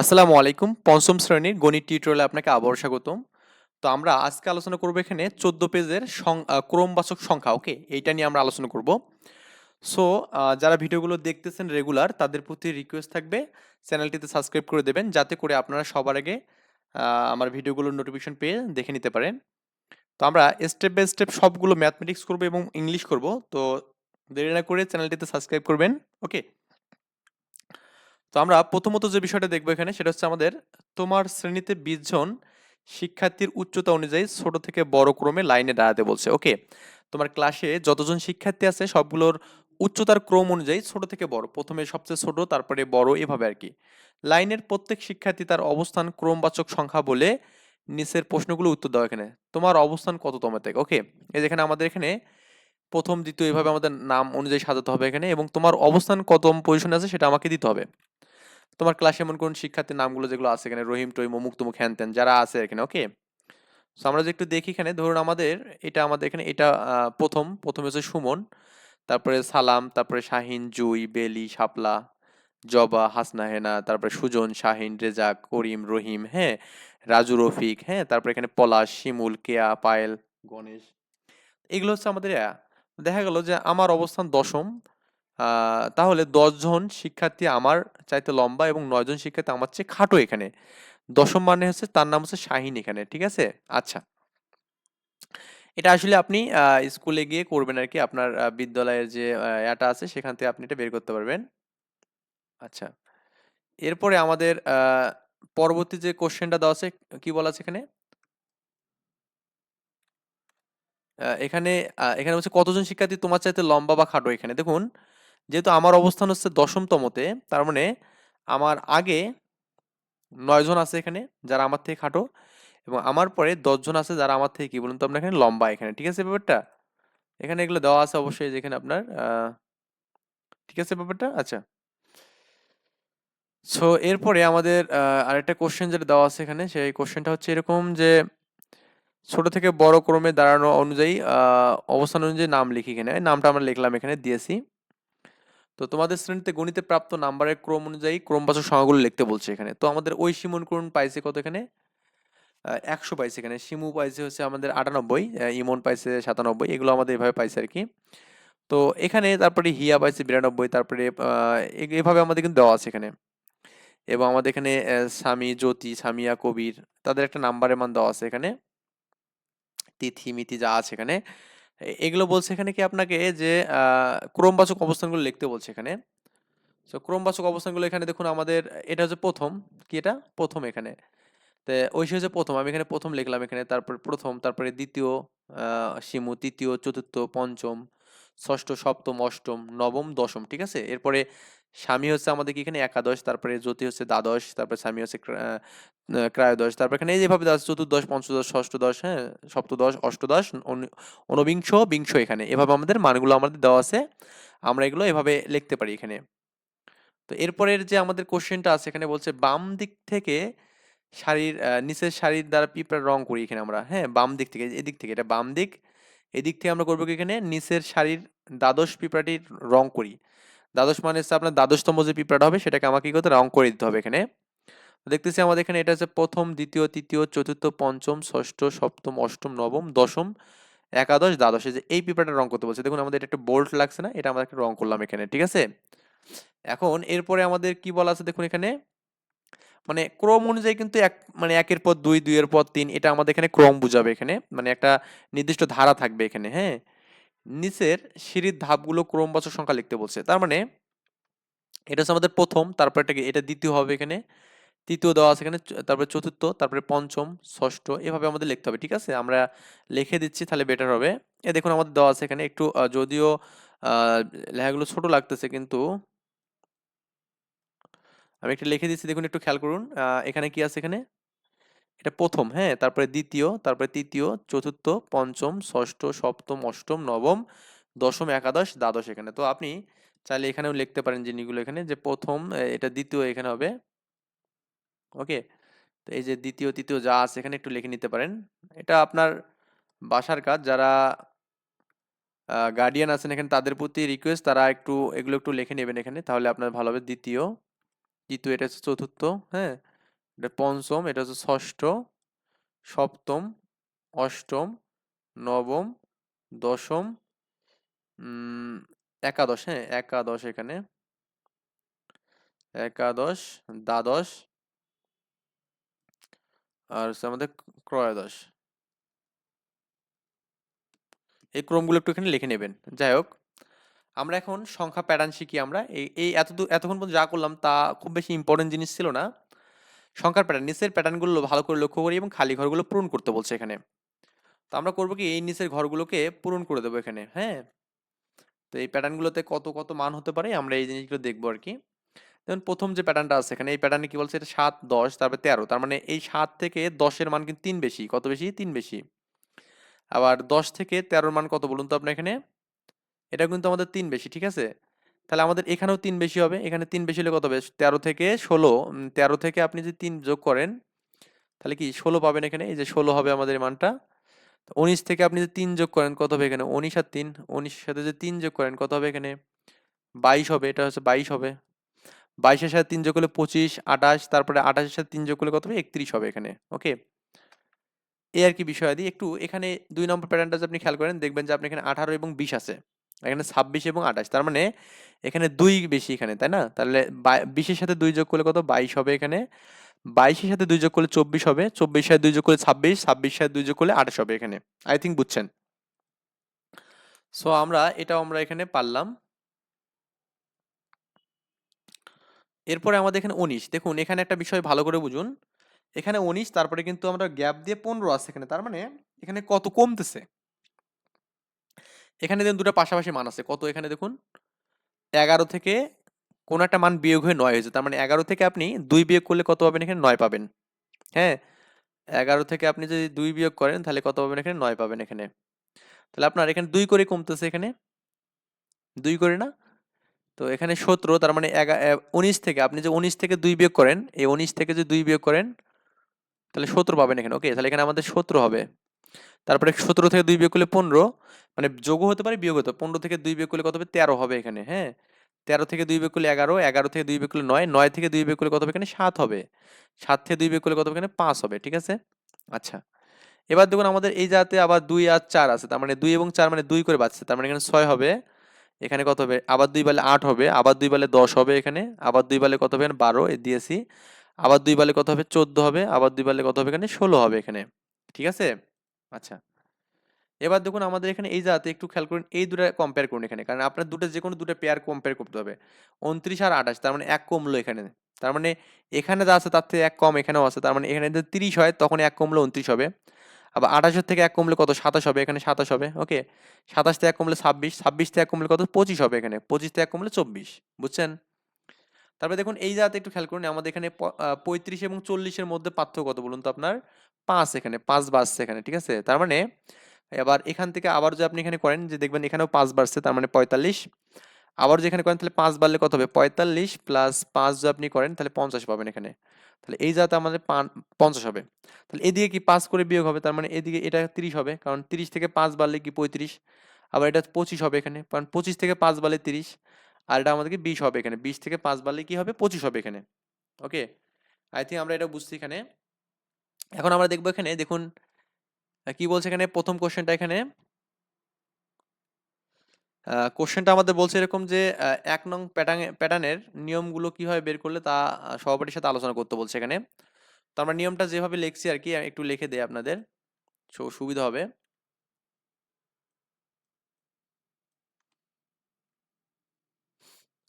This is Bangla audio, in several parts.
আসসালামু আলাইকুম। পঞ্চম শ্রেণির গণিত টিউটোরিয়ালে আপনাকে আবারও স্বাগতম। তো আমরা আজকে আলোচনা করব এখানে চোদ্দ পেজের ক্রমবাচক সংখ্যা, ওকে? এইটা নিয়ে আমরা আলোচনা করব। সো যারা ভিডিওগুলো দেখতেছেন রেগুলার তাদের প্রতি রিকোয়েস্ট থাকবে, চ্যানেলটিতে সাবস্ক্রাইব করে দেবেন, যাতে করে আপনারা সবার আগে আমার ভিডিওগুলোর নোটিফিকেশন পেয়ে দেখে নিতে পারেন। তো আমরা স্টেপ বাই স্টেপ সবগুলো ম্যাথমেটিক্স করব এবং ইংলিশ করব। তো দেরি না করে চ্যানেলটিতে সাবস্ক্রাইব করবেন, ওকে? তো আমরা প্রথমত যে বিষয়টা দেখব এখানে সেটা হচ্ছে আমাদের তোমার শ্রেণীতে বিশ জন শিক্ষার্থীর উচ্চতা অনুযায়ী ছোট থেকে বড় ক্রমে লাইনে দাঁড়াতে বলছে, ওকে? তোমার ক্লাসে যতজন শিক্ষার্থী আছে সবগুলোর উচ্চতার ক্রম অনুযায়ী ছোট থেকে বড়, প্রথমে সবচেয়ে ছোট, তারপরে বড়, এভাবে আর কি। লাইনের প্রত্যেক শিক্ষার্থী তার অবস্থান ক্রমবাচক সংখ্যা বলে নিচের প্রশ্নগুলো উত্তর দাও এখানে। তোমার অবস্থান কততম থেকে, ওকে? এই যেখানে আমাদের এখানে প্রথম, দ্বিতীয়, এভাবে আমাদের নাম অনুযায়ী সাজাতে হবে এখানে এবং তোমার অবস্থান কতম পজিশনে আছে সেটা আমাকে দিতে হবে। তোমার ক্লাসে এমন কোন শিক্ষার্থীর নামগুলো যেগুলো আছে এখানে? রহিম, টহিম, অমুক, তমুক, হ্যান ত্যান যারা আছে এখানে ওকে সো আমরা যে একটু দেখি এখানে, ধরুন আমাদের, এটা আমাদের এখানে, এটা প্রথম, প্রথমে হচ্ছে সুমন, তারপরে সালাম, তারপরে শাহিন, জুই, বেলি, শাপলা, জবা, হাসনা, হেনা, তারপরে সুজন, শাহিন, রেজাক, করিম, রহিম হ্যাঁ? রাজু, রফিক হ্যাঁ? তারপরে এখানে পলাশ, শিমুল, কেয়া, পায়েল, গণেশ, এগুলো হচ্ছে আমাদের দেখা গেল যে আমার অবস্থান দশম তাহলে দশজন শিক্ষার্থী আমার চাইতে লম্বা এবং নয়জন শিক্ষার্থী আমার চেয়ে খাটো এখানে। দশম মানে হচ্ছে তার নাম হচ্ছে শাহিন এখানে, ঠিক আছে? আচ্ছা। এটা আসলে আপনি স্কুলে গিয়ে করবেন আর কি, আপনার বিদ্যালয়ের যে এটা আছে, সেখান থেকে আপনি এটা বের করতে পারবেন। আচ্ছা। এরপরে আমাদের পরবর্তী যে কোশ্চেনটা দেওয়া আছে, কি বলা আছে এখানে? এখানে এখানে হচ্ছে কতজন শিক্ষার্থী তোমার চাইতে লম্বা বা খাটো এখানে? দেখুন যেহেতু আমার অবস্থান হচ্ছে দশমতমতে, তার মানে আমার আগে নয় জন আছে এখানে যারা আমার থেকে খাটো এবং আমার পরে দশজন আছে যারা আমার থেকে কি বলুন তো আপনার এখানে লম্বা এখানে, ঠিক আছে ব্যাপারটা? এখানে এগুলো দেওয়া আছে অবশ্যই যেখানে আপনার ঠিক আছে ব্যাপারটা? আচ্ছা। সো এরপরে আমাদের আরেকটা কোশ্চেন যেটা দেওয়া আছে এখানে, সেই কোশ্চেনটা হচ্ছে এরকম যে, ছোট থেকে বড় ক্রমে দাঁড়ানো অনুযায়ী অবস্থান অনুযায়ী নাম লিখি এখানে, নামটা আমরা লিখলাম এখানে, দিয়েছি। তো তোমাদের শ্রেণীতে গণিতে প্রাপ্ত নাম্বারের ক্রম অনুযায়ী ক্রমবাচক সংখ্যাগুলো লিখতে বলছে এখানে। তো আমাদের ওই সিমন করুন পাইছে কত এখানে? একশো পাইছে এখানে। শিমু পাইছে হচ্ছে আমাদের আটানব্বই ইমন পাইছে সাতানব্বই, এগুলো আমাদের এভাবে পাইছে আর কি। তো এখানে তারপরে হিয়া পাইছে বিরানব্বই, তারপরে এভাবে আমাদের কিন্তু দেওয়া আছে এখানে। এবং আমাদের এখানে স্বামী, জ্যোতি সামিয়া কবির, তাদের একটা নাম্বারের মান দেওয়া আছে এখানে। তিথি মিতি যা আছে এখানে। এগুলো বলছে এখানে কি আপনাকে যে ক্রমবাচক অবস্থানগুলো লিখতে বলছে এখানে। তো ক্রমবাচক অবস্থানগুলো এখানে দেখুন আমাদের, এটা হচ্ছে প্রথম। কি এটা? প্রথম এখানে। তো, ওই হচ্ছে প্রথম। আমি এখানে প্রথম লিখলাম এখানে। তারপর প্রথম, তারপরে দ্বিতীয় সিমু, তৃতীয়, চতুর্থ, পঞ্চম। ষষ্ঠ, সপ্তম, অষ্টম, নবম, দশম, ঠিক আছে? এরপরে স্বামী হচ্ছে আমাদের এখানে একাদশ, তারপরে জ্যোতি হচ্ছে দ্বাদশ, তারপরে স্বামী হচ্ছে ক্রায়োদশ তারপর এখানে এই যেভাবে আছে চতুর্দশ, পঞ্চদশ, ষষ্ঠদশ হ্যাঁ সপ্তদশ, অষ্টদশ ঊনবিংশ বিংশ এখানে। এভাবে আমাদের মানগুলো আমাদের দেওয়া আছে। আমরা এগুলো এভাবে লিখতে পারি এখানে। তো এরপরের যে আমাদের কোশ্চেনটা আছে, এখানে বলছে, বাম দিক থেকে শাড়ির নিচের শাড়ির দ্বারা পিঁপড়ার রং করি এখানে আমরা হ্যাঁ বাম দিক থেকে, এদিক থেকে, এটা বাম দিক এদিক থেকে আমরা করব কি এখানে? নিচের শাড়ির দ্বাদশ পিঁপড়াটির রং করি। দ্বাদশ মানে হচ্ছে আপনার দ্বাদশতম যে পিঁপড়াটা হবে, সেটাকে আমাকে কি করতে রং করে দিতে হবে এখানে। দেখতেছি আমাদের এখানে এটা হচ্ছে প্রথম, দ্বিতীয়, তৃতীয়, চতুর্থ, পঞ্চম, ষষ্ঠ, সপ্তম, অষ্টম, নবম, দশম, একাদশ, দ্বাদশ। যে এই পিঁপড়াটা রং করতে বলছে। দেখুন, আমাদের এটা একটা বোল্ট লাগছে না? এটা আমরা একটা রং করলাম এখানে, ঠিক আছে? এখন এরপরে আমাদের কি বলা আছে দেখুন এখানে? মানে ক্রম অনুযায়ী কিন্তু এক মানে একের পর দুই, দুইয়ের পর তিন, এটা আমাদের এখানে ক্রম বুঝাবে এখানে। মানে একটা নির্দিষ্ট ধারা থাকবে এখানে হ্যাঁ? নিচের সিঁড়ির ধাপগুলো ক্রমবাচক সংখ্যা লিখতে বলছে। তার মানে এটা হচ্ছে আমাদের প্রথম, তারপর এটা এটা দ্বিতীয় হবে এখানে। তৃতীয় দেওয়া আছে এখানে তারপরে চতুর্থ, তারপরে পঞ্চম, ষষ্ঠ, এভাবে আমাদের লিখতে হবে, ঠিক আছে? আমরা লিখে দিচ্ছি, তাহলে বেটার হবে। এ দেখুন আমাদের দেওয়া আছে এখানে, একটু যদিও লেখাগুলো ছোট লাগতেছে কিন্তু আমি একটা লিখে দিচ্ছি, দেখুন একটু খেয়াল করুন। এখানে কি আছে এখানে? এটা প্রথম হ্যাঁ? তারপরে দ্বিতীয়, তারপরে তৃতীয়, চতুর্থ, পঞ্চম, ষষ্ঠ, সপ্তম, অষ্টম, নবম, দশম, একাদশ, দ্বাদশ এখানে। তো আপনি চাইলে এখানেও লিখতে পারেন জিনিসগুলো এখানে যে প্রথম এটা দ্বিতীয় এখানে হবে। ওকে? তো এই যে দ্বিতীয়, তৃতীয় যা আছে এখানে একটু লিখে নিতে পারেন। এটা আপনার বাসার কাজ, যারা গার্ডিয়ান আছেন এখানে, তাদের প্রতি রিকোয়েস্ট তারা একটু, এগুলো একটু লিখে নেবেন এখানে, তাহলে আপনার ভালো হবে। দ্বিতীয় তৃতীয় এটা হচ্ছে চতুর্থ হ্যাঁ? এটা পঞ্চম, এটা হচ্ছে ষষ্ঠ, সপ্তম, অষ্টম, নবম, দশম একাদশ হ্যাঁ? একাদশ এখানে। একাদশ, দ্বাদশ, আর হচ্ছে আমাদের ক্রয়োদশ এই ক্রমগুলো একটু এখানে লিখে নেবেন। যাই হোক। আমরা এখন সংখ্যা প্যাটার্ন শিখি আমরা। এই এই এত এতক্ষণ পর্যন্ত যা করলাম তা খুব বেশি ইম্পর্টেন্ট জিনিস ছিল না। সংখ্যার প্যাটার্ন নিচের প্যাটার্নগুলো ভালো করে লক্ষ্য করি এবং খালি ঘরগুলো পূরণ করতে বলছে এখানে। তো আমরা করব কি, এই নিচের ঘরগুলোকে পূরণ করে দেবো এখানে হ্যাঁ? তো এই প্যাটার্নগুলোতে কত কত মান হতে পারে আমরা এই জিনিসগুলো দেখব আর কি। যেমন প্রথম যে প্যাটার্নটা আছে এখানে, এই প্যাটার্নে কি বলছে? এটা সাত, দশ, তারপরে তেরো। তার মানে এই সাত থেকে দশের মান কিন্তু তিন বেশি। কত বেশি? তিন বেশি। আবার দশ থেকে তেরোর মান কত বলুন তো আপনার এখানে? এটা কিন্তু আমাদের তিন বেশি, ঠিক আছে? তাহলে আমাদের এখানেও তিন বেশি হবে। এখানে তিন বেশি হলে কত হবে তেরো থেকে ষোলো। তেরো থেকে আপনি যদি তিন যোগ করেন, তাহলে কি ষোলো পাবেন এখানে? এই যে ষোলো হবে আমাদের মানটা। উনিশ থেকে আপনি যদি তিন যোগ করেন, কত হবে এখানে? উনিশ আর তিন। উনিশের সাথে যদি তিন যোগ করেন, কত হবে এখানে? বাইশ হবে। এটা হচ্ছে বাইশ হবে। বাইশের সাথে তিন যোগ করলে পঁচিশ, আঠাশ। তারপরে আঠাশের সাথে তিন যোগ করলে কত হবে? একত্রিশ হবে এখানে। ওকে? এই আর কি বিষয়। বিষয়াদি একটু এখানে দুই নম্বর প্যাটার্নটা আপনি খেয়াল করেন, দেখবেন যে আপনি এখানে আঠারো এবং বিশ আছে। এখানে ছাব্বিশ এবং আঠাশ। তার মানে এখানে দুই বেশি এখানে, তাই না? তাহলে বিশের সাথে দুই যোগ করলে কত? বাইশ হবে এখানে। বাইশের সাথে দুই যোগ করলে চব্বিশ হবে। চব্বিশ সাথে দুই যোগ করলে ছাব্বিশ ছাব্বিশ সাথে দুই যোগ করলে আঠাশ হবে এখানে। আই থিঙ্ক বুঝছেন? সো আমরা এটাও আমরা এখানে পারলাম। এরপরে আমাদের এখানে উনিশ। দেখুন, এখানে একটা বিষয় ভালো করে বুঝুন। এখানে উনিশ, তারপরে কিন্তু আমরা গ্যাপ দিয়ে পনেরো আছে এখানে। তার মানে এখানে কত কমতেছে? এখানে দেখুন দুটো পাশাপাশি মান আছে। কত এখানে দেখুন? এগারো থেকে কোন একটা মান বিয়োগ হয়ে নয় হয়েছে। তার মানে এগারো থেকে আপনি দুই বিয়োগ করলে কত পাবেন এখানে? নয় পাবেন। হ্যাঁ? এগারো থেকে আপনি যদি দুই বিয়োগ করেন, তাহলে কত পাবেন এখানে? নয় পাবেন এখানে। তাহলে আপনার এখানে দুই করে কমতেছে এখানে। দুই করে না? তো এখানে সতেরো, তার মানে উনিশ থেকে, আপনি যে উনিশ থেকে দুই বিয়োগ করেন, এই উনিশ থেকে যদি দুই বিয়োগ করেন, তাহলে সতেরো পাবেন এখানে। ওকে, তাহলে এখানে আমাদের সতেরো হবে। তারপরে সতেরো থেকে দুই বিয়োগ করলে পনেরো মানে যোগও হতে পারে বিয়োগ হতে পারে। পনেরো থেকে দুই বিয়োগ করলে কত হবে? তেরো হবে এখানে হ্যাঁ? তেরো থেকে দুই বিয়োগ করলে এগারো এগারো থেকে দুই বিয়োগ করলে নয় নয় থেকে দুই বিয়োগ করলে কত হবে এখানে? সাত হবে। সাত থেকে দুই বিয়োগ করলে কত হবে এখানে? পাঁচ হবে, ঠিক আছে? আচ্ছা। এবার দেখুন আমাদের এই জাতে আবার দুই আর চার আছে, তার মানে দুই এবং চার মানে দুই করে বাঁচছে তার মানে এখানে ছয় হবে। এখানে কত হবে? আবার দুই বালে আট হবে, আবার দুই বালে দশ হবে এখানে, আবার দুই বালে কত হবে বারো এ দিয়েছি। আবার দুই বালে কত হবে? চোদ্দ হবে, আবার দুই বালে কত হবে এখানে? ষোলো হবে এখানে, ঠিক আছে? আচ্ছা। এবার দেখুন আমাদের এখানে এই জাতে একটু খেয়াল করুন, এই দুটো কম্পেয়ার করুন এখানে। কারণ আপনার দুটো যে কোনো দুটো পেয়ার কম্পেয়ার করতে হবে। উনত্রিশ আর আঠাশ, তার মানে এক কমলো এখানে। তার মানে এখানে যা আছে তার থেকে এক কম এখানেও আছে। তার মানে এখানে যদি তিরিশ হয়, তখন এক কমলে উনত্রিশ হবে। আবার আঠাশের থেকে এক কমলে কত? সাতাশ হবে, এখানে সাতাশ হবে ওকে সাতাশ থেকে এক কমলে ছাব্বিশ ছাব্বিশ থেকে এক কমলে কত? পঁচিশ হবে এখানে। পঁচিশ থেকে এক কমলে চব্বিশ, বুঝছেন? তারপরে দেখুন, এই জাতে একটু খেয়াল করুন, আমাদের এখানে পঁয়ত্রিশ এবং চল্লিশের মধ্যে পার্থক্য কত বলুন তো আপনার? পাঁচ এখানে, পাঁচ বাড়ছে এখানে, ঠিক আছে? তার মানে এবার এখান থেকে আবার যদি আপনি এখানে করেন, যে দেখবেন এখানেও পাঁচ বাড়ছে, তার মানে পঁয়তাল্লিশ। আবার যদি এখানে করেন, তাহলে পাঁচ বাড়লে কত হবে? পঁয়তাল্লিশ প্লাস পাঁচ যদি আপনি করেন, তাহলে পঞ্চাশ পাবেন এখানে। তাহলে এই জাতে আমাদের পঞ্চাশ হবে। তাহলে এদিকে কি পাঁচ করে বিয়োগ হবে? তার মানে এদিকে এটা তিরিশ হবে, কারণ তিরিশ থেকে পাঁচ বাড়লে কি পঁয়ত্রিশ? আবার এটা পঁচিশ হবে এখানে, কারণ পঁচিশ থেকে পাঁচ বাড়লে তিরিশ। আর এটা আমাদেরকে বিশ হবে এখানে। বিশ থেকে পাঁচ বাড়লে কি হবে? পঁচিশ হবে এখানে। ওকে? আই থিঙ্ক আমরা এটা বুঝছি এখানে। এখন আমরা দেখব এখানে, দেখুন কি বলছে এখানে? প্রথম কোশ্চেনটা এখানে। কোশ্চেনটা আমাদের বলছে এরকম যে এক নং প্যাটার্ন প্যাটার্নের নিয়মগুলো কীভাবে বের করলে তা সহপাঠীর সাথে আলোচনা করতে বলছে এখানে। তো আমরা নিয়মটা যেভাবে লিখছি আর কি, একটু লিখে দেই আপনাদের। সুবিধা হবে।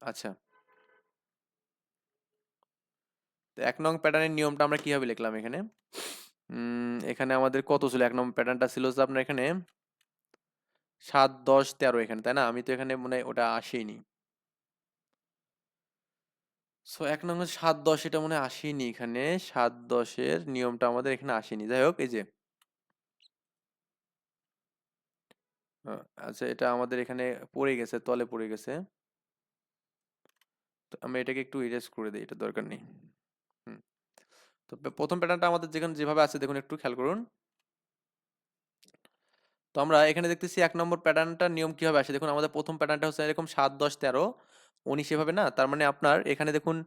আচ্ছা। তো এক নং প্যাটার্নের নিয়মটা আমরা কীভাবে লিখলাম এখানে? এখানে আমাদের কত ছিল? এক নং প্যাটার্নটা ছিল আপনার এখানে সাত, দশ, তেরো এখানে, তাই না? আমি তো এখানে মনে ওটা আসেইনি। সো এক নং সাত, দশ, এটা মনে হয় আসেনি এখানে। সাত, দশের নিয়মটা আমাদের এখানে আসেনি যাই হোক, এই যে। আচ্ছা এটা আমাদের এখানে পড়ে গেছে, তলে পড়ে গেছে। তো আমরা এটাকে একটু ইরেজ করে দিই এটা দরকার নেই। হুম। তো প্রথম প্যাটার্নটা আমাদের যেখানে যেভাবে আছে দেখুন একটু খেয়াল করুন। তো আমরা এখানে দেখতেছি এক নম্বর প্যাটার্নটা নিয়ম কীভাবে আসে? দেখুন আমাদের প্রথম প্যাটার্নটা হচ্ছে এরকম সাত দশ তেরো। উনিশ এভাবে না তার মানে আপনার এখানে দেখুন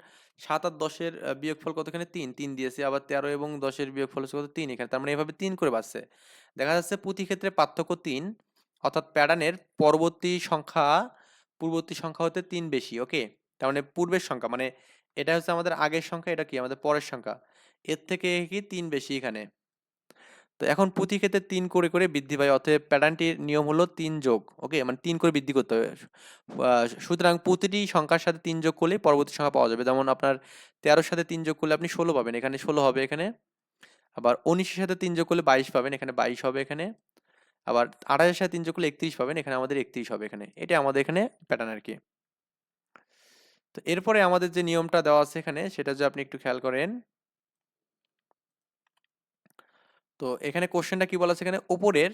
সাত আর দশের বিয়োগফল কত এখানে তিন। তিন দিয়েছে। আবার তেরো এবং দশের বিয়োগফল হচ্ছে কত? তিন এখানে। তার মানে এভাবে তিন করে বাড়ছে। দেখা যাচ্ছে প্রতি ক্ষেত্রে পার্থক্য তিন। অর্থাৎ প্যাটার্নের পরবর্তী সংখ্যা পূর্ববর্তী সংখ্যা হতে তিন বেশি ওকে তার মানে পূর্বের সংখ্যা মানে এটা হচ্ছে আমাদের আগের সংখ্যা, এটা কি? আমাদের পরের সংখ্যা। এর থেকে কি তিন বেশি এখানে। তো এখন প্রতি ক্ষেত্রে তিন করে করে বৃদ্ধি পায়, অতএব প্যাটার্নটির নিয়ম হলো তিন যোগ ওকে মানে তিন করে বৃদ্ধি করতে হবে। সুতরাং প্রতিটি সংখ্যার সাথে তিন যোগ করলেই পরবর্তী সংখ্যা পাওয়া যাবে। যেমন আপনার তেরোর সাথে তিন যোগ করলে আপনি ষোলো পাবেন, এখানে ষোলো হবে এখানে। আবার উনিশের সাথে তিন যোগ করলে বাইশ পাবেন, এখানে বাইশ হবে এখানে। আবার আঠাশের সাথে তিন যোগ করলে একত্রিশ পাবেন, এখানে আমাদের একত্রিশ হবে এখানে। এটা আমাদের এখানে প্যাটার্ন আর কি। তো এরপরে আমাদের যে নিয়মটা দেওয়া আছে এখানে, সেটা যদি আপনি একটু খেয়াল করেন। তো এখানে কোশ্চেনটা কি বলা এখানে? ওপরের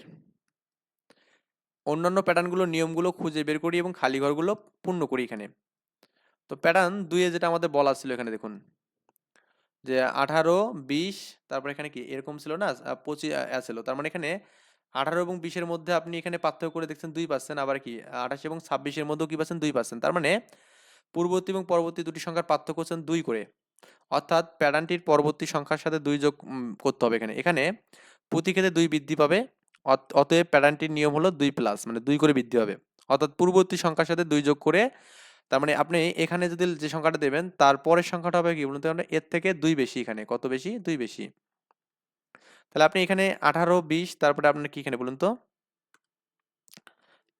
অন্যান্য প্যাটার্নগুলোর নিয়মগুলো খুঁজে বের করি এবং খালি ঘরগুলো পূর্ণ করি এখানে। তো প্যাটার্ন দুইয়ে যেটা আমাদের বলা ছিল এখানে দেখুন, যে আঠারো, বিশ, তারপর এখানে কি? এরকম ছিল না? পঁচিশ ছিল। তার মানে এখানে আঠারো এবং বিশের মধ্যে আপনি এখানে পার্থক্য করে দেখছেন দুই পার্সেন্ট আবার কি? আঠাশ এবং ছাব্বিশের মধ্যেও কি পাচ্ছেন? দুই পার্সেন্ট তার মানে পূর্ববর্তী এবং পরবর্তী দুটি সংখ্যার পার্থক্য হচ্ছেন দুই করে। অর্থাৎ প্যাটার্নটির পরবর্তী সংখ্যার সাথে দুই যোগ করতে হবে এখানে। এখানে প্রতি ক্ষেত্রে দুই বৃদ্ধি পাবে, অত- অতএব প্যাটার্নটির নিয়ম হলো দুই প্লাস মানে দুই করে বৃদ্ধি হবে। অর্থাৎ পূর্ববর্তী সংখ্যার সাথে দুই যোগ করে, তার মানে আপনি এখানে যদি যে সংখ্যাটা দেবেন, তার পরের সংখ্যাটা হবে কি? বলুন তো এর থেকে দুই বেশি এখানে। কত বেশি? দুই বেশি। তাহলে আপনি এখানে আঠারো, বিশ, তারপরে আপনার কি এখানে বলুন তো?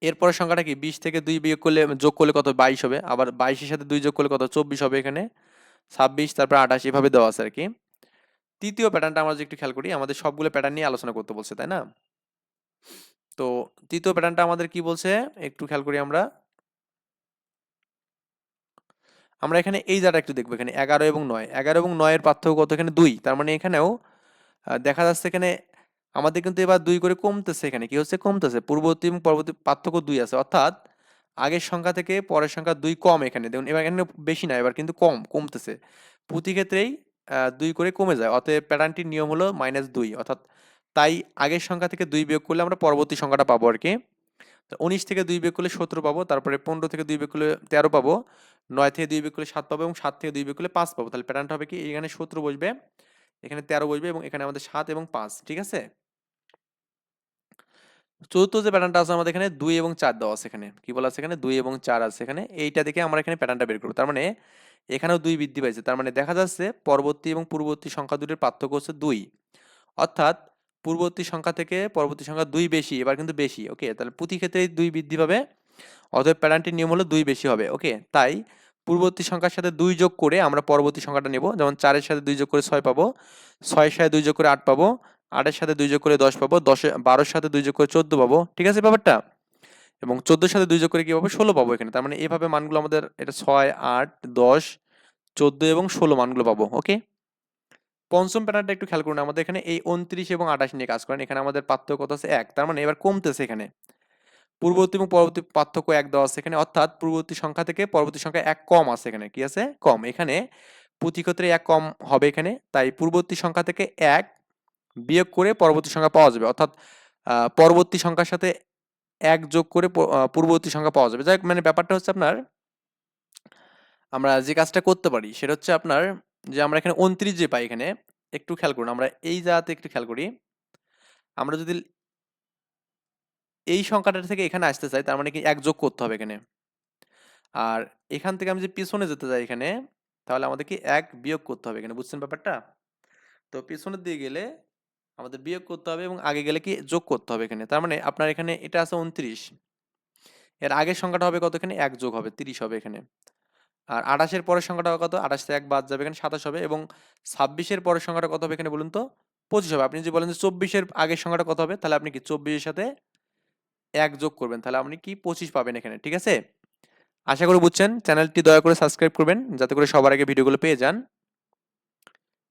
এরপরের সংখ্যাটা কি? বিশ থেকে দুই বিয়োগ করলে যোগ করলে কত? বাইশ হবে। আবার বাইশের সাথে দুই যোগ করলে কত? চব্বিশ হবে এখানে। ছাব্বিশ, তারপর আঠাশ, এভাবে দেওয়া আছে আর কি তৃতীয় প্যাটার্নটা আমরা একটু খেয়াল করি, আমাদের সবগুলো প্যাটার্ন নিয়ে আলোচনা করতে বলছে, তাই না? তো তৃতীয় প্যাটার্নটা আমাদের কি বলছে? একটু খেয়াল করি আমরা। আমরা এখানে এই জায়গাটা একটু দেখব এখানে। এগারো এবং নয়। এগারো এবং নয়ের পার্থক্য কত? এখানে দুই। তার মানে এখানেও দেখা যাচ্ছে এখানে আমাদের কিন্তু এবার দুই করে কমতেছে এখানে। কি হচ্ছে? কমতেছে। পূর্ববর্তী এবং পরবর্তী পার্থক্য দুই আছে। অর্থাৎ আগের সংখ্যা থেকে পরের সংখ্যা দুই কম এখানে। দেখুন, এবার এখানে বেশি না, এবার কিন্তু কম, কমতেছে। প্রতি ক্ষেত্রেই দুই করে কমে যায়। অতএব প্যাটার্নটির নিয়ম হলো মাইনাস দুই। অর্থাৎ তাই আগের সংখ্যা থেকে দুই বিয়োগ করলে আমরা পরবর্তী সংখ্যাটা পাবো আর কি। উনিশ থেকে দুই বিয়োগ করলে সতেরো পাবো। তারপরে পনেরো থেকে দুই বিয়োগ করলে তেরো পাবো। নয় থেকে দুই বিয়োগ করলে সাত পাবো এবং সাত থেকে দুই বিয়োগ করলে পাঁচ পাবো। তাহলে প্যাটার্নটা হবে কি? এখানে সতেরো বসবে, এখানে তেরো বসবে এবং এখানে আমাদের সাত এবং পাঁচ। ঠিক আছে? চতুর্থ যে প্যাটার্নটা আছে আমাদের এখানে দুই এবং চার দেওয়া আছে এখানে। কি বলা আছে এখানে? দুই এবং চার আছে এখানে। এইটা দেখে আমরা এখানে প্যাটার্নটা বের করব। তার মানে এখানেও দুই বৃদ্ধি পাইছে। তার মানে দেখা যাচ্ছে পরবর্তী এবং পূর্ববর্তী সংখ্যা দুটির পার্থক্য হচ্ছে দুই। অর্থাৎ পূর্ববর্তী সংখ্যা থেকে পরবর্তী সংখ্যা দুই বেশি, এবার কিন্তু বেশি ওকে তাহলে প্রতি ক্ষেত্রেই দুই বৃদ্ধি পাবে, অতএব প্যাটার্নটির নিয়ম হলো দুই বেশি হবে ওকে তাই পূর্ববর্তী সংখ্যার সাথে দুই যোগ করে আমরা পরবর্তী সংখ্যাটা নেব। যেমন চারের সাথে দুই যোগ করে ছয় পাবো, ছয়ের সাথে দুই যোগ করে আট পাবো আটের সাথে দুই যোগ করে দশ পাবো, দশে, বারোর সাথে দুই যোগ করে চোদ্দ পাবো। ঠিক আছে ব্যাপারটা? এবং চোদ্দোর সাথে দুই যোগ করে কী পাবো? ষোলো পাবো এখানে। তার মানে এইভাবে মানগুলো আমাদের এটা ছয়, আট, দশ, চোদ্দ এবং ষোলো মানগুলো পাবো, ওকে? পঞ্চম প্যাটার্নটা একটু খেয়াল করুন, আমাদের এখানে এই উনত্রিশ এবং আঠাশ নিয়ে কাজ করেন। এখানে আমাদের পার্থক্য কত আছে এক, তার মানে এবার কমতেছে এখানে। পূর্ববর্তী এবং পরবর্তী পার্থক্য এক দেওয়া আছে এখানে, অর্থাৎ পূর্ববর্তী সংখ্যা থেকে পরবর্তী সংখ্যা এক কম আছে এখানে, কি আছে? কম। এখানে প্রতি এক কম হবে এখানে, তাই পূর্ববর্তী সংখ্যা থেকে এক বিয়োগ করে পরবর্তী সংখ্যা পাওয়া যাবে। অর্থাৎ পরবর্তী সংখ্যার সাথে এক যোগ করে পূর্ববর্তী সংখ্যা পাওয়া যাবে। যাই মানে ব্যাপারটা হচ্ছে আপনার, আমরা যে কাজটা করতে পারি সেটা হচ্ছে আপনার যে আমরা এখানে উনত্রিশ যে পাই এখানে, একটু খেয়াল করুন, আমরা এই জায়গাতে একটু খেয়াল করি। আমরা যদি এই সংখ্যাটা থেকে এখানে আসতে চাই, তার মানে কি এক যোগ করতে হবে এখানে। আর এখান থেকে আমি যে পিছনে যেতে চাই এখানে, তাহলে আমাদের কি এক বিয়োগ করতে হবে এখানে। বুঝছেন ব্যাপারটা? তো পিছনের দিকে গেলে আমাদের বিয়োগ করতে হবে এবং আগে গেলে কি যোগ করতে হবে এখানে। তার মানে আপনার এখানে এটা আছে উনত্রিশ। এর আগের সংখ্যাটা হবে কত এখানে? এক যোগ হবে, তিরিশ হবে এখানে। আর আঠাশের পরের সংখ্যাটা কত? আঠাশ এক বাদ যাবে এখানে সাতাশ হবে এবং ছাব্বিশের পরের সংখ্যাটা কত হবে এখানে বলুন তো? পঁচিশ হবে। আপনি যদি বলেন যে চব্বিশের আগের সংখ্যাটা কত হবে? তাহলে আপনি কি চব্বিশের সাথে এক যোগ করবেন? তাহলে আপনি কি পঁচিশ পাবেন এখানে, ঠিক আছে? আশা করি বুঝছেন। চ্যানেলটি দয়া করে সাবস্ক্রাইব করবেন, যাতে করে সবার আগে ভিডিওগুলো পেয়ে যান।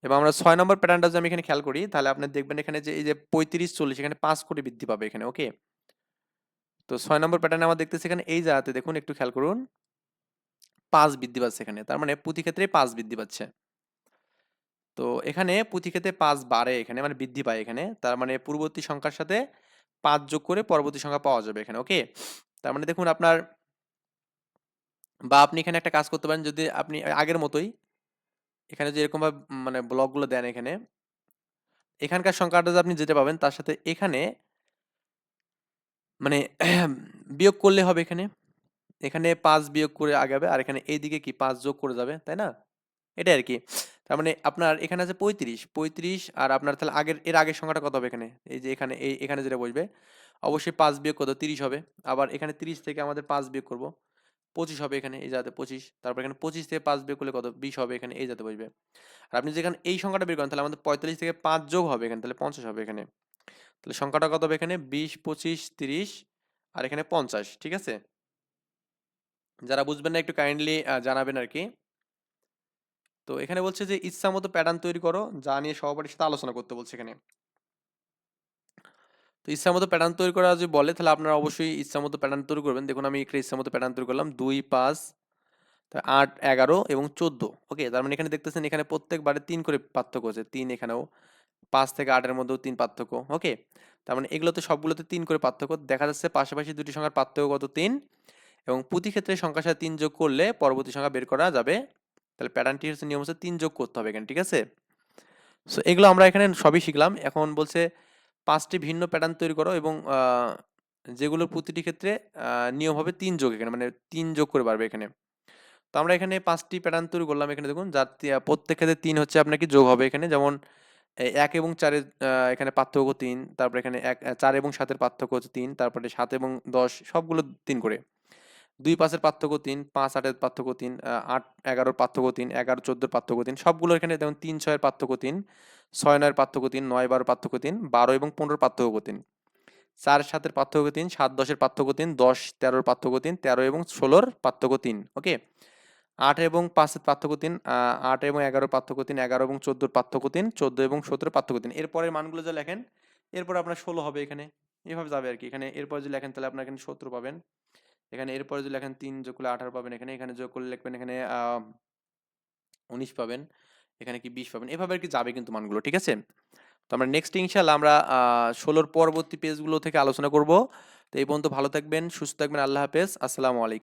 এবং আমরা ছয় নম্বর প্যাটার্নটা যদি আমি এখানে খেয়াল করি, তাহলে আপনি দেখবেন এখানে যে, এই যে পঁয়ত্রিশ, চল্লিশ, এখানে পাঁচ কোটি বৃদ্ধি পাবে এখানে ওকে তো ছয় নম্বর প্যাটার্নে আমরা দেখতেছি এখানে, এই জায়গাতে দেখুন, একটু খেয়াল করুন, পাঁচ বৃদ্ধি পাচ্ছে এখানে, তার মানে প্রতি ক্ষেত্রে পাঁচ বৃদ্ধি পাচ্ছে। তো এখানে প্রতি ক্ষেত্রে পাঁচ বাড়ে এখানে মানে বৃদ্ধি পায় এখানে, তার মানে পূর্ববর্তী সংখ্যার সাথে পাঁচ যোগ করে পরবর্তী সংখ্যা পাওয়া যাবে এখানে ওকে তার মানে দেখুন, আপনার বা আপনি এখানে একটা কাজ করতে পারেন, যদি আপনি আগের মতোই এখানে যে এরকমভাবে মানে ব্লকগুলো দেন এখানে, এখানকার সংখ্যাটা যে আপনি যেটা পাবেন, তার সাথে এখানে মানে বিয়োগ করলে হবে এখানে। এখানে পাঁচ বিয়োগ করে আগাবে, আর এখানে এইদিকে কি পাঁচ যোগ করে যাবে, তাই না? এটাই আর কি তার মানে আপনার এখানে আছে পঁয়ত্রিশ পঁয়ত্রিশ আর আপনার তাহলে আগের, এর আগের সংখ্যাটা কত হবে এখানে? এই যে এখানে, এই, এখানে যেটা বসবে, অবশ্যই পাঁচ বিয়োগ কত তিরিশ হবে, আবার এখানে তিরিশ থেকে আমাদের পাঁচ বিয়োগ করব। পঁচিশ হবে এখানে এই যাতে পঁচিশ, তারপর এখানে পঁচিশ থেকে পাঁচ বিয়োগ করলে কত? বিশ হবে এখানে এই জাতে বসবে। আর আপনি যেখানে এই সংখ্যাটা বের করেন, তাহলে আমাদের পঁয়তাল্লিশ থেকে পাঁচ যোগ হবে এখানে, তাহলে পঞ্চাশ হবে এখানে। তাহলে সংখ্যাটা কত হবে এখানে? বিশ, পঁচিশ, তিরিশ আর এখানে পঞ্চাশ, ঠিক আছে? যারা বুঝবেন না, একটু কাইন্ডলি জানাবেন আর কি। তো এখানে বলছে যে, ইচ্ছা মতো প্যাটার্ন তৈরি করো, যা নিয়ে সহপাঠীর সাথে আলোচনা করতে বলছে এখানে। তো ইচ্ছা মতো প্যাটার্ন তৈরি করা যদি বলে, তাহলে আপনারা অবশ্যই ইচ্ছা মতো প্যাটার্ন তৈরি করবেন। দেখুন, আমি একটা ইচ্ছা মতো প্যাটার্ন তৈরি করলাম। দুই, পাঁচ আট, এগারো এবং চোদ্দ। ওকে তার মানে এখানে দেখতেছেন, এখানে প্রত্যেকবারে তিন করে পার্থক্য আছে। তিন এখানেও, পাঁচ থেকে আটের মধ্যেও তিন পার্থক্য। ওকে তার মানে এগুলোতে সবগুলোতে তিন করে পার্থক্য। দেখা যাচ্ছে পাশাপাশি দুটি সংখ্যার পার্থক্য কত? তিন। এবং প্রতি ক্ষেত্রে সংখ্যার সাথে তিন যোগ করলে পরবর্তী সংখ্যা বের করা যাবে। তাহলে প্যাটার্নটি হচ্ছে নিয়ম হচ্ছে তিন যোগ করতে হবে এখানে, ঠিক আছে? সো এগুলো আমরা এখানে সবই শিখলাম। এখন বলছে পাঁচটি ভিন্ন প্যাটার্ন তৈরি করো এবং যেগুলোর প্রতিটি ক্ষেত্রে নিয়ম হবে তিন যোগ এখানে মানে তিন যোগ করে পারবে এখানে। তো আমরা এখানে পাঁচটি প্যাটার্ন তৈরি করলাম এখানে দেখুন, যার প্রত্যেক ক্ষেত্রে তিন হচ্ছে আপনাকে যোগ হবে এখানে। যেমন এক এবং চারের এখানে পার্থক্য তিন, তারপরে এখানে এক চার এবং সাতের পার্থক্য হচ্ছে তিন, তারপরে সাত এবং দশ, সবগুলো তিন করে। দুই পাঁচের পার্থক্য তিন পাঁচ আটের পার্থক্য তিন আট এগারোর পার্থক্য তিন এগারো চোদ্দোর পার্থক্য তিন সবগুলো এখানে যেমন তিন ছয়ের পার্থক্য তিন ছয় নয়ের পার্থক্য তিন নয় বারো পার্থক্য তিন বারো এবং পনেরোর পার্থক্য তিন চার সাতের পার্থক্য তিন সাত দশের পার্থক্য তিন দশ তেরোর পার্থক্য তিন তেরো এবং ষোলোর পার্থক্য তিন ওকে আট এবং পাঁচের পার্থক্য তিন আট এবং এগারোর পার্থক্য তিন এগারো এবং চোদ্দোর পার্থক্য তিন চোদ্দ এবং সতেরোর পার্থক্য তিন এরপরের মানগুলো যা লেখেন এরপর আপনার ষোলো হবে এখানে এভাবে যাবে আর কি এখানে এরপর যদি লেখেন তাহলে আপনার এখানে সতেরো পাবেন এখানে এরপরে যদি লেখেন তিন যোগ করলে আঠারো পাবেন, এখানে এখানে যোগ করলে লিখবেন এখানে উনিশ পাবেন, এখানে কি বিশ পাবেন, এভাবে আর কি যাবে কিন্তু মানগুলো, ঠিক আছে? তো আমরা নেক্সট ইনশাল্লাহ আমরা ষোলোর পরবর্তী পেজগুলো থেকে আলোচনা করব। তো এই পর্যন্ত ভালো থাকবেন, সুস্থ থাকবেন, আল্লাহ হাফেজ, আসসালামু আলাইকুম।